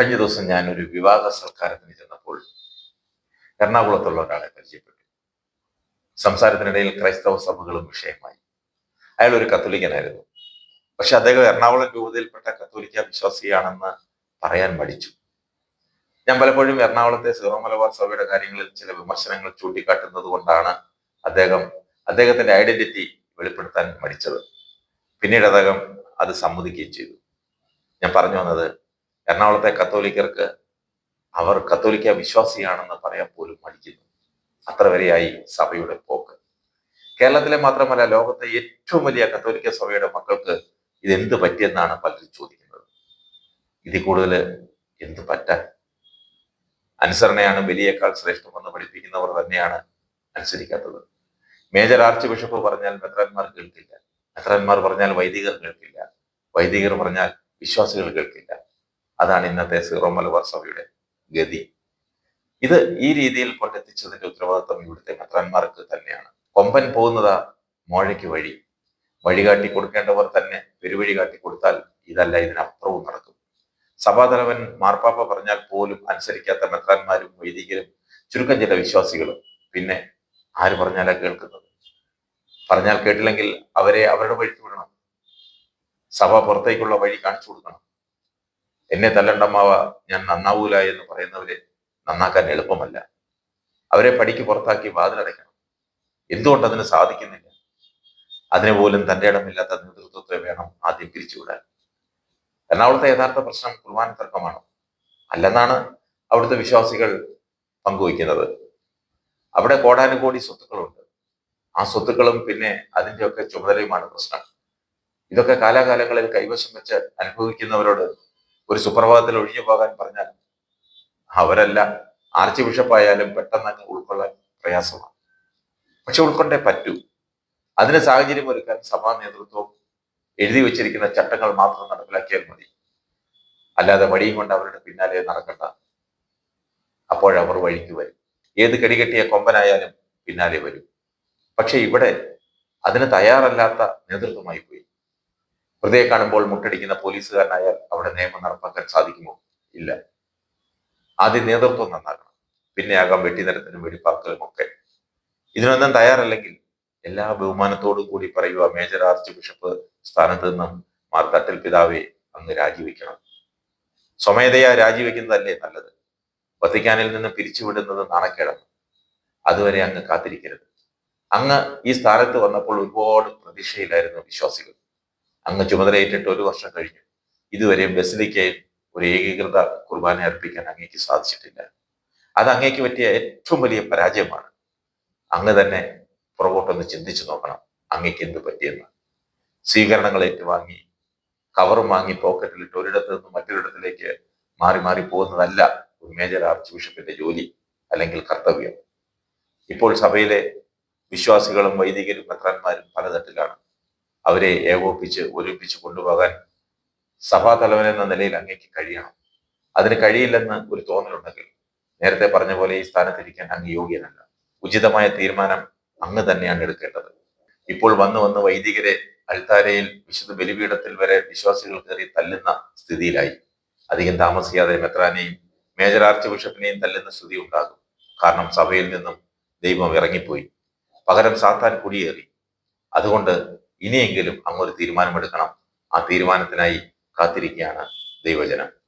കഴിഞ്ഞ ദിവസം ഞാൻ ഒരു വിവാഹ സൽക്കാരത്തിന് ചെന്നപ്പോൾ എറണാകുളത്തുള്ള ഒരാളെ പരിചയപ്പെട്ടു. സംസാരത്തിനിടയിൽ ക്രൈസ്തവ സഭകളും വിഷയമായി. അയാൾ ഒരു കത്തോലിക്കനായിരുന്നു. പക്ഷെ അദ്ദേഹം എറണാകുളം രൂപതയിൽപ്പെട്ട കത്തോലിക്ക വിശ്വാസിയാണെന്ന് പറയാൻ മടിച്ചു. ഞാൻ പലപ്പോഴും എറണാകുളത്തെ സിറോ മലബാർ സഭയുടെ കാര്യങ്ങളിൽ ചില വിമർശനങ്ങൾ ചൂണ്ടിക്കാട്ടുന്നത് കൊണ്ടാണ് അദ്ദേഹം അദ്ദേഹത്തിന്റെ ഐഡന്റിറ്റി വെളിപ്പെടുത്താൻ മടിച്ചത്. പിന്നീട് അദ്ദേഹം അത് സമ്മതിക്കുകയും ചെയ്തു. ഞാൻ പറഞ്ഞു വന്നത് എറണാകുളത്തെ കത്തോലിക്കർക്ക് അവർ കത്തോലിക്ക വിശ്വാസിയാണെന്ന് പറയാൻ പോലും മടിക്കുന്നു. അത്ര വരെയായി സഭയുടെ പോക്ക്. കേരളത്തിലെ മാത്രമല്ല ലോകത്തെ ഏറ്റവും വലിയ കത്തോലിക്ക സഭയുടെ മക്കൾക്ക് ഇതെന്ത് പറ്റിയെന്നാണ് പലരും ചോദിക്കുന്നത്. ഇതിൽ കൂടുതൽ എന്ത് പറ്റാൻ? അനുസരണയാണ് ബലിയേക്കാൾ ശ്രേഷ്ഠമെന്ന് പഠിപ്പിക്കുന്നവർ തന്നെയാണ് അനുസരിക്കാത്തത്. മേജർ ആർച്ച് ബിഷപ്പ് പറഞ്ഞാൽ മെത്രാന്മാർ കേൾക്കില്ല. മെത്രാന്മാർ പറഞ്ഞാൽ വൈദികർ കേൾക്കില്ല. വൈദികർ പറഞ്ഞാൽ വിശ്വാസികൾ കേൾക്കില്ല. അതാണ് ഇന്നത്തെ സീറോ മലബാർ സഭയുടെ ഗതി. ഇത് ഈ രീതിയിൽ കൊണ്ടെത്തിച്ചതിന്റെ ഉത്തരവാദിത്വം ഇവിടുത്തെ മെത്രാന്മാർക്ക് തന്നെയാണ്. കൊമ്പൻ പോകുന്നതാ മോഴയ്ക്ക് വഴി. വഴികാട്ടി കൊടുക്കേണ്ടവർ തന്നെ പെരുവഴി കാട്ടി കൊടുത്താൽ ഇതല്ല ഇതിനപ്പുറവും നടക്കും. സഭാതലവൻ മാർപ്പാപ്പ പറഞ്ഞാൽ പോലും അനുസരിക്കാത്ത മെത്രാന്മാരും വൈദികരും ചുരുക്കം ചില വിശ്വാസികളും. പിന്നെ ആര് പറഞ്ഞാലാ കേൾക്കുന്നത്? പറഞ്ഞാൽ കേട്ടില്ലെങ്കിൽ അവരെ അവരുടെ വഴിക്ക് വിടണം. സഭ പുറത്തേക്കുള്ള വഴി കാണിച്ചു കൊടുക്കണം. എന്നെ തല്ലണ്ടമ്മാവ ഞാൻ നന്നാവൂല എന്ന് പറയുന്നവരെ നന്നാക്കാൻ എളുപ്പമല്ല. അവരെ പടിക്ക് പുറത്താക്കി വാതിലടയ്ക്കണം എന്തുകൊണ്ട് അതിന് സാധിക്കുന്നില്ല? അതിനെ പോലും തന്റെ ഇടമില്ലാത്ത നേതൃത്വത്തെ വേണം ആദ്യം പിരിച്ചുവിടാൻ. എറണാകുളത്തെ യഥാർത്ഥ പ്രശ്നം കുർബാന തർക്കമാണ്. അല്ലെന്നാണ് അവിടുത്തെ വിശ്വാസികൾ പങ്കുവയ്ക്കുന്നത്. അവിടെ കോടാനുകോടി സ്വത്തുക്കളുണ്ട്. ആ സ്വത്തുക്കളും പിന്നെ അതിന്റെയൊക്കെ ചുമതലയുമാണ് പ്രശ്നം. ഇതൊക്കെ കാലാകാലങ്ങളിൽ കൈവശം വെച്ച് അനുഭവിക്കുന്നവരോട് ഒരു സുപ്രഭാതത്തിൽ ഒഴിഞ്ഞു പോകാൻ പറഞ്ഞാൽ അവരല്ല. ആർച്ച് ബിഷപ്പായാലും പെട്ടെന്ന് അങ്ങ് ഉൾക്കൊള്ളാൻ പ്രയാസമാണ്. പക്ഷെ ഉൾക്കൊണ്ടേ പറ്റൂ. അതിന് സാഹചര്യം ഒരുക്കാൻ സഭാ നേതൃത്വം എഴുതി വെച്ചിരിക്കുന്ന ചട്ടങ്ങൾ മാത്രം നടപ്പിലാക്കിയാൽ മതി. അല്ലാതെ വഴിയും കൊണ്ട് അവരുടെ പിന്നാലെ നടക്കണ്ട. അപ്പോഴവർ വഴിക്ക് വരും. ഏത് കെടികെട്ടിയ കൊമ്പനായാലും പിന്നാലെ വരും. പക്ഷെ ഇവിടെ അതിന് തയ്യാറല്ലാത്ത നേതൃത്വമായി പോയി. പ്രതിയെ കാണുമ്പോൾ മുട്ടടിക്കുന്ന പോലീസുകാരനായാൽ അവിടെ നിയമം നടപ്പാക്കാൻ സാധിക്കുമോ? ഇല്ല. ആദ്യം നേതൃത്വം നന്നാക്കണം. പിന്നെ ആകാം വെട്ടിനിരത്തിനും വെടിപ്പാക്കലും ഒക്കെ. ഇതിനൊന്നും തയ്യാറല്ലെങ്കിൽ എല്ലാ ബഹുമാനത്തോടും കൂടി പറയുക മേജർ ആർച്ച് ബിഷപ്പ് സ്ഥാനത്ത് നിന്നും മാർത്തട്ടിൽ പിതാവെ അങ്ങ് രാജിവെക്കണം. സ്വമേധയാ രാജിവെക്കുന്നതല്ലേ നല്ലത്? വത്തിക്കാനിൽ നിന്ന് പിരിച്ചുവിടുന്നത് നാണക്കേടാണ്. അതുവരെ അങ്ങ് കാത്തിരിക്കരുത്. അങ്ങ് ഈ സ്ഥാനത്ത് വന്നപ്പോൾ ഒരുപാട് പ്രതീക്ഷയിലായിരുന്നു വിശ്വാസികൾ. അങ്ങ് ചുമതലയേറ്റിട്ട് ഒരു വർഷം കഴിഞ്ഞു ഇതുവരെ ബസിലിക്കയിൽ ഒരു ഏകീകൃത കുർബാന അർപ്പിക്കാൻ അങ്ങേക്ക് സാധിച്ചിട്ടില്ല. അത് അങ്ങേക്ക് പറ്റിയ ഏറ്റവും വലിയ പരാജയമാണ്. അങ്ങ് തന്നെ പുറകോട്ടൊന്ന് ചിന്തിച്ചു നോക്കണം അങ്ങേക്ക് എന്ത് പറ്റിയെന്ന്. സ്വീകരണങ്ങൾ ഏറ്റുവാങ്ങി കവറും വാങ്ങി പോക്കറ്റിലിട്ട് ഒരിടത്ത് നിന്ന് മറ്റൊരിടത്തിലേക്ക് മാറി മാറി പോകുന്നതല്ല ഒരു മേജർ ആർച്ച് ബിഷപ്പിന്റെ ജോലി അല്ലെങ്കിൽ കർത്തവ്യം. ഇപ്പോൾ സഭയിലെ വിശ്വാസികളും വൈദികരും മെത്രാന്മാരും പലതട്ടിലാണ്. അവരെ ഏകോപിപ്പിച്ച് ഒരുമിപ്പിച്ച് കൊണ്ടുപോകാൻ സഭാതലവൻ എന്ന നിലയിൽ അങ്ങേക്ക് കഴിയണം. അതിന് കഴിയില്ലെന്ന് ഒരു തോന്നലുണ്ടെങ്കിൽ നേരത്തെ പറഞ്ഞ പോലെ ഈ സ്ഥാനത്തിരിക്കാൻ അങ്ങ് യോഗ്യനല്ല. ഉചിതമായ തീരുമാനം അങ്ങ് തന്നെയാണ് എടുക്കേണ്ടത്. ഇപ്പോൾ വന്നു വന്ന് വൈദികരെ അൽത്താരയിൽ വിശുദ്ധ ബലിപീഠത്തിൽ വരെ വിശ്വാസികൾ കയറി തല്ലുന്ന സ്ഥിതിയിലായി. അധികം താമസിയാതെ മെത്രാനെയും മേജർ ആർച്ച് ബിഷപ്പിനെയും തല്ലുന്ന സ്ഥിതി ഉണ്ടാകും. കാരണം സഭയിൽ നിന്നും ദൈവം ഇറങ്ങിപ്പോയി. പകരം സാത്താൻ കുടിയേറി. അതുകൊണ്ട് ഇനിയെങ്കിലും അങ്ങൊരു തീരുമാനമെടുക്കണം. ആ തീരുമാനത്തിനായി കാത്തിരിക്കുകയാണ് ദൈവജനം.